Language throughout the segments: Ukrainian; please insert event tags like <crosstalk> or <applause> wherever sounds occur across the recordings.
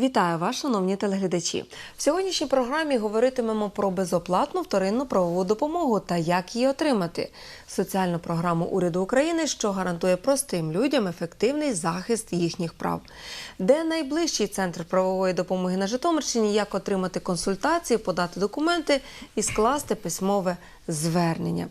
Вітаю вас, шановні телеглядачі. В сьогоднішній програмі говоритимемо про безоплатну вторинну правову допомогу та як її отримати. Соціальну програму уряду України, що гарантує простим людям ефективний захист їхніх прав. Де найближчий центр правової допомоги на Житомирщині, як отримати консультації, подати документи і скласти письмове звернення.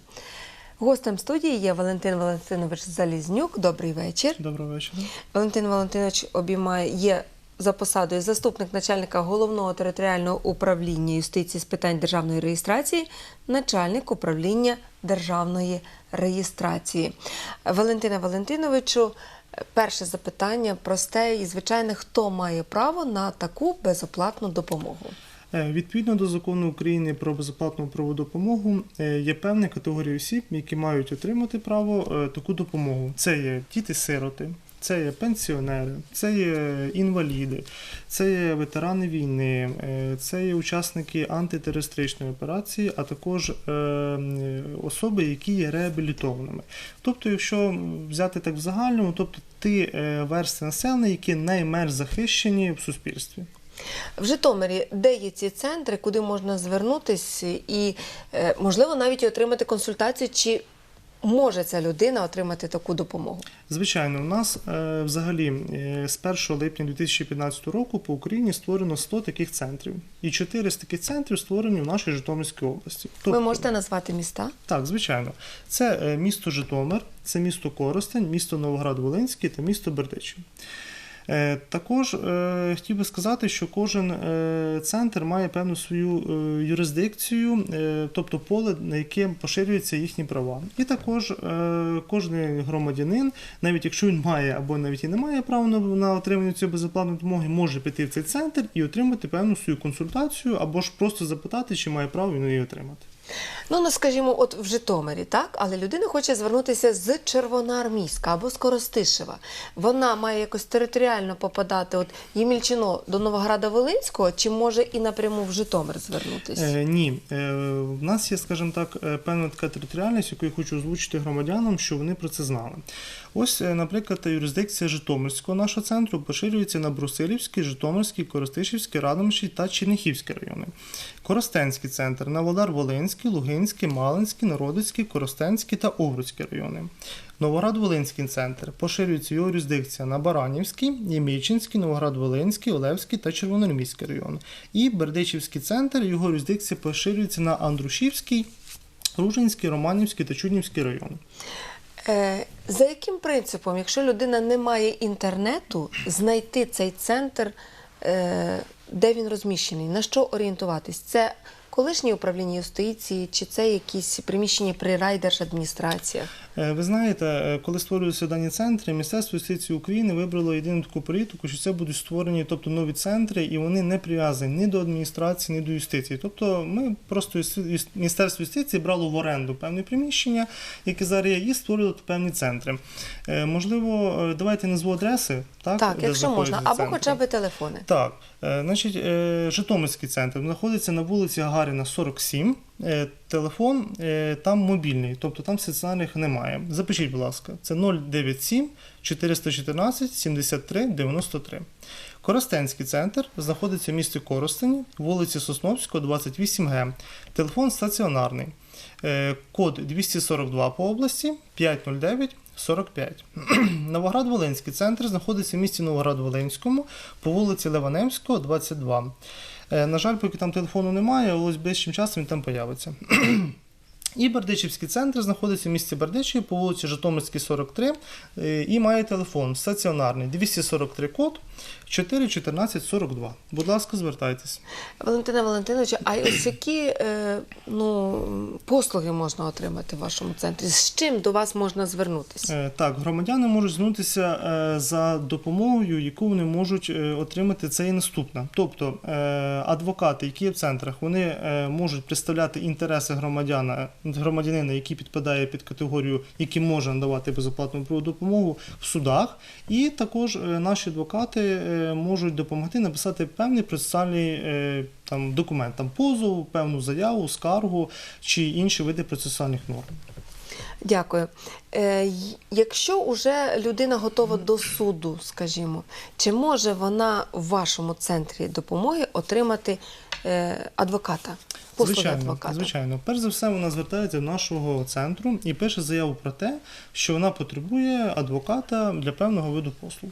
Гостем студії є Валентин Валентинович Залізнюк. Добрий вечір. Доброго вечора. Валентин Валентинович обіймає є за посадою заступник начальника головного територіального управління юстиції з питань державної реєстрації, начальник управління державної реєстрації. Валентина Валентиновичу, перше запитання просте і звичайне: хто має право на таку безоплатну допомогу? Е, Відповідно до закону України про безоплатну правову допомогу е, є певна категорія осіб, які мають отримати право е, таку допомогу. Це є діти-сироти, це є пенсіонери, це є інваліди, це є ветерани війни, е, це є учасники антитерористичної операції, а також е, особи, які є реабілітованими. Тобто, якщо взяти так в загальному, тобто ті е, населення, які найменш захищені в суспільстві. В Житомирі, де є ці центри, куди можна звернутися і, можливо, навіть отримати консультацію, чи може ця людина отримати таку допомогу? Звичайно, у нас е, взагалі е, з 1 липня 2015 року по Україні створено 100 таких центрів, і 4 з таких центрів створені в нашій Житомирській області. Ви можете назвати міста? Так, звичайно. Це е, місто Житомир, це місто Коростень, місто Новоград-Волинський та місто Бердичів. Е, Також е, хотів би сказати, що кожен е, центр має певну свою юрисдикцію, тобто поле, на яке поширюються їхні права. І також кожен громадянин, навіть якщо він має або навіть і не має права на отримання цієї безоплатної допомоги, може піти в цей центр і отримати певну свою консультацію, або ж просто запитати, чи має право він її отримати. Ну, ну, скажімо, от в Житомирі, так, але людина хоче звернутися з Червоноармійська або з Коростишева. Вона має якось територіально попадати, от Ємільчино до Новограда Волинського, чи може і напряму в Житомир звернутися? Е, ні, е, в нас є, скажімо так, е, певна така територіальність, яку я хочу озвучити громадянам, що вони про це знали. Ось, е, наприклад, юрисдикція Житомирського нашого центру поширюється на Брусилівський, Житомирський, Коростишівський, Радомишльський та Черніхівський райони. Коростенський центр на Волдар-Волинський, Лугинський, Малинський, Народицький, Коростенський та Овруцький райони. Новоград-Волинський центр поширюється його юрисдикція на Баранівський, Ємільчинський, Новоград-Волинський, Олевський та Червономіський район. І Бердичівський центр, його юрисдикція поширюється на Андрушівський, Ружинський, Романівський та Чуднівський райони. Е, за яким принципом, якщо людина не має інтернету, знайти цей центр, е, де він розміщений, на що орієнтуватись? Це колишнє управління юстиції, чи це якісь приміщення при райдержадміністраціях? Е, Ви знаєте, е, коли створюються дані центри, Міністерство юстиції України вибрало єдину таку політику, що це будуть створені тобто, нові центри, і вони не прив'язані ні до адміністрації, ні до юстиції. Тобто ми просто Міністерство юстиції брало в оренду певні приміщення, які зараз є, і створювало певні центри. Е, Можливо, давайте назву адреси, так? Так, якщо можна, або центри. хоча б телефони. Так, значить, Житомирський центр знаходиться на вулиці Гагаріна, 47. Е, Телефон е, там мобільний, тобто там стаціонарних немає. Запишіть, будь ласка, це 097 414 73 93. Коростенський центр знаходиться в місті Коростені, вулиці Сосновського, 28Г. Телефон стаціонарний. Е, Код 242 по області 509 45. <clears throat> Новоград-Волинський центр знаходиться в місті Новоград-Волинському по вулиці Леванемського, 22. Е, На жаль, поки там телефону немає, ось ближчим часом він там появиться. І Бердичівський центр знаходиться в місті Бердичів по вулиці Житомирській, 43 е, і має телефон стаціонарний 243 код 414 42. Будь ласка, звертайтесь. Валентина Валентиновича, а ось які е, ну, послуги можна отримати в вашому центрі? З чим до вас можна звернутися? Е, Так, громадяни можуть звернутися за допомогою, яку вони можуть отримати. Це і наступне. Тобто адвокати, які є в центрах, вони можуть представляти інтереси громадяна, громадянина, який підпадає під категорію, який може надавати безоплатну допомогу в судах. І також е, наші адвокати е, можуть допомогти написати певний процесуальний е, там документ, там позов, певну заяву, скаргу чи інші види процесуальних норм. Дякую. Е, якщо вже людина готова до суду, скажімо, чи може вона в вашому центрі допомоги отримати е, адвоката? Послуги Звичайно, адвоката? звичайно. Перш за все, вона звертається до нашого центру і пише заяву про те, що вона потребує адвоката для певного виду послуг.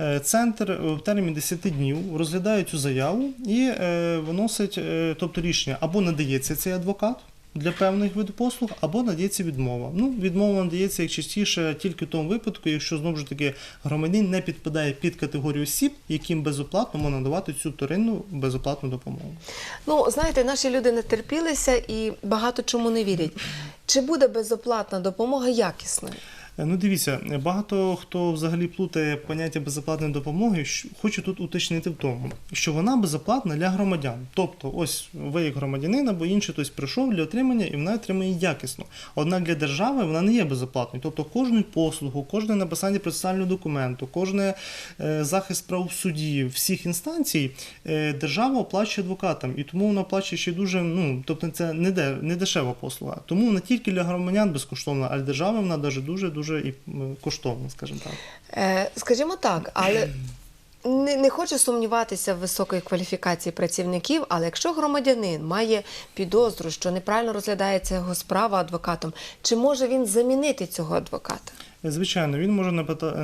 Е, Центр в термін 10 днів розглядає цю заяву і е, виносить, е, тобто рішення або надається цей адвокат. Для певних видів послуг або надається відмова. Ну, відмова надається як частіше тільки в тому випадку, якщо знову ж таки громадянин не підпадає під категорію осіб, яким безоплатно можна надавати цю вторинну безоплатну допомогу. Ну, знаєте, наші люди не терпілися і багато чому не вірять. Чи буде безоплатна допомога якісною? Е, Ну, дивіться, багато хто взагалі плутає поняття безоплатної допомоги. Хочу тут уточнити в тому, що вона безоплатна для громадян. Тобто, ось ви як громадянин або інший хтось прийшов для отримання і вона отримує якісно. Однак для держави вона не є безоплатною. Тобто, кожну послугу, кожне написання процесуального документу, кожне е, захист прав суді, всіх інстанцій е, держава оплачує адвокатам, і тому вона оплачує ще дуже. Ну тобто, це не де не дешева послуга. Тому вона тільки для громадян безкоштовна, а для держави вона дуже дуже і м, коштовна, скажімо так. Е, скажімо так, але не, не хочу сумніватися в високої кваліфікації працівників, але якщо громадянин має підозру, що неправильно розглядається його справа адвокатом, чи може він замінити цього адвоката? Звичайно, він може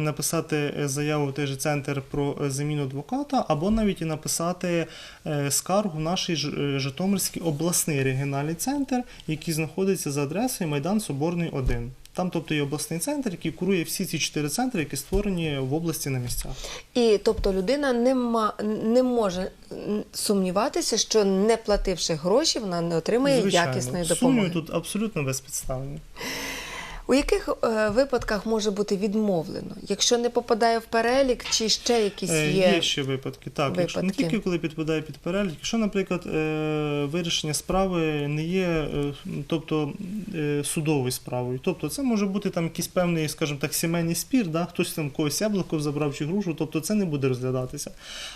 написати е, заяву в той же центр про е, заміну адвоката, або навіть і написати е, скаргу в наш е, Житомирський обласний регіональний центр, який знаходиться за адресою Майдан Соборний 1. Там, тобто, є обласний центр, який курує всі ці чотири центри, які створені в області на місцях. І тобто людина не, ма, не може сумніватися, що не плативши гроші, вона не отримає якісної допомоги. Сумнів тут абсолютно безпідставні. У яких е, випадках може бути відмовлено, якщо не попадає в перелік, чи ще якісь Е, є? Є ще випадки. Так, якщо не тільки коли підпадає під перелік, якщо, наприклад, е, вирішення справи не є, е, тобто е, судовою справою. Тобто це може бути там якийсь певний, скажімо так, сімейний спір, да? хтось там когось яблуко забрав чи грушу, тобто це не буде розглядатися.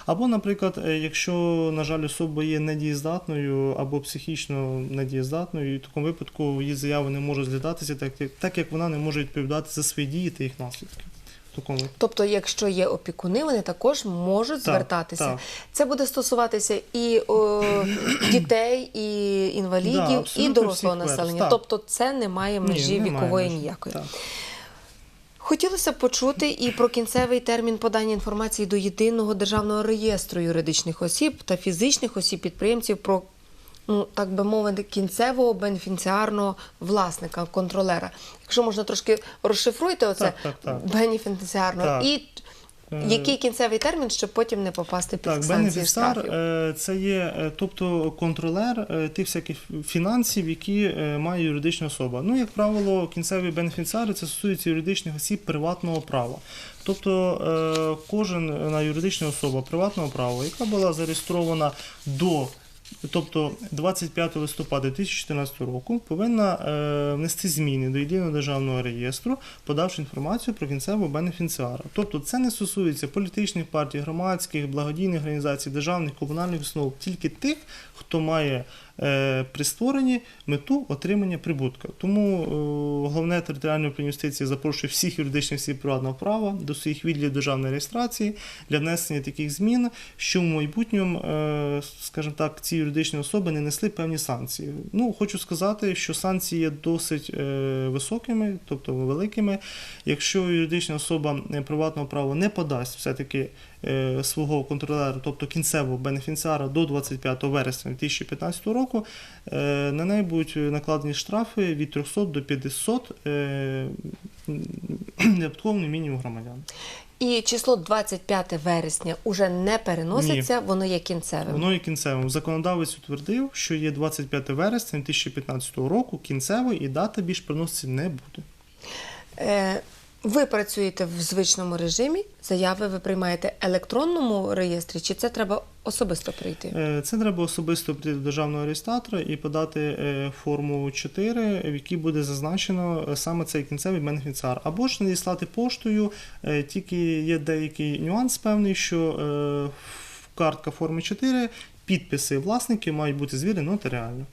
Або, наприклад, е, якщо, на жаль, особа є недієздатною або психічно недієздатною, і в такому випадку її заява не може розглядатися, так, як- так як вона не може відповідати за свої дії та їх наслідки. Тобто, якщо є опікуни, вони також можуть Так, звертатися. так. Це буде стосуватися і о, <clears throat> дітей, і Да, інвалідів, і дорослого населення. так. Тобто, це не має межі Ні, немає вікової межі. ніякої. Так. Хотілося б почути і про кінцевий термін подання інформації до єдиного державного реєстру юридичних осіб та фізичних осіб підприємців про. Ну, так би мовити, кінцевого бенефіціарного власника, контролера. Якщо можна трошки розшифруйте оце Так, так, так. бенефіціарного. Так. І Е, який кінцевий термін, щоб потім не попасти під Так, санкції штрафів? е, це є, е, тобто контролер тих всяких фінансів, які має юридична особа. Ну, як правило, кінцеві бенефіціари це стосується юридичних осіб приватного права. Тобто е, кожен на юридична особа приватного права, яка була зареєстрована до. Тобто 25 листопада 2014 року повинна е, внести зміни до єдиного державного реєстру, подавши інформацію про кінцевого бенефіціара. Тобто це не стосується політичних партій, громадських, благодійних організацій, державних, комунальних установ, тільки тих, хто має при створенні мету отримання прибутка. Тому е, головне територіальне управління юстиції запрошує всіх юридичних осіб приватного права до своїх відділів державної реєстрації для внесення таких змін, що в майбутньому, е, скажімо так, ці юридичні особи не несли певні санкції. Ну, хочу сказати, що санкції є досить е, високими, тобто великими. Якщо юридична особа е, приватного права не подасть все-таки е, свого контролера, тобто кінцевого бенефіціара до 25 вересня 2015 року, е, на неї будуть накладені штрафи від 300 до 500 е, мінімум громадян. І число 25 вересня уже не переноситься, воно є кінцевим. Воно і кінцевим. Законодавець утвердив, що є 25 вересня 2015 року кінцевою і дата більш приноситься не буде. Е, ви працюєте в звичному режимі, заяви ви приймаєте в електронному реєстрі, чи це треба особисто прийти? Е, Це треба особисто прийти до державного реєстратора і подати е, форму 4, в якій буде зазначено е, саме цей кінцевий бенефіціар. Або ж надіслати поштою, тільки є деякий нюанс певний, що картка форми 4 підписи власників мають бути звірені нотаріально.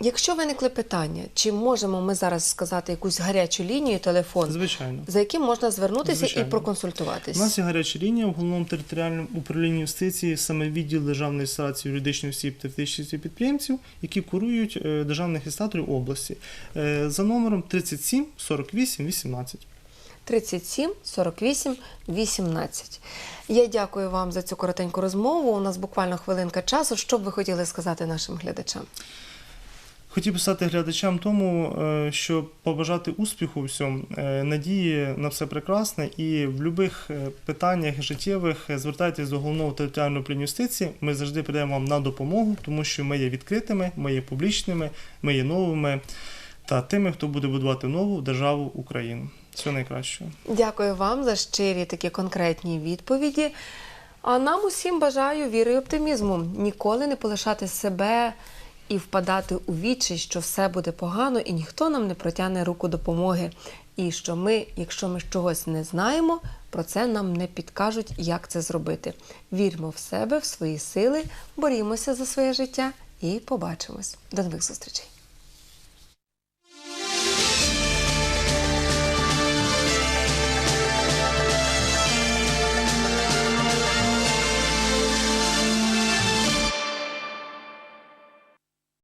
Якщо виникли питання, чи можемо ми зараз сказати якусь гарячу лінію, телефон, Звичайно. за яким можна звернутися Звичайно. і проконсультуватись? У нас є гаряча лінія в головному територіальному управлінні юстиції, саме відділ державної реєстрації юридичних осіб та фізичних підприємців, які курують е, державних реєстраторів області Е, за номером 37 48 18. 37 48 18. Я дякую вам за цю коротеньку розмову. У нас буквально хвилинка часу. Що б ви хотіли сказати нашим глядачам? Хотів писати глядачам тому, е, що побажати успіху всьому, е, надії на все прекрасне і в будь-яких питаннях життєвих е, звертайтесь до головного територіального юстиції. Ми завжди прийдемо вам на допомогу, тому що ми є відкритими, ми є публічними, ми є новими та тими, хто буде будувати нову державу Україну. Всього найкращого. Дякую вам за щирі такі конкретні відповіді. А нам усім бажаю віри і оптимізму. Ніколи не полишати себе і впадати у вічі, що все буде погано, і ніхто нам не протягне руку допомоги. І що ми, якщо ми чогось не знаємо, про це нам не підкажуть, як це зробити. Вірмо в себе, в свої сили, борімося за своє життя і побачимось. До нових зустрічей!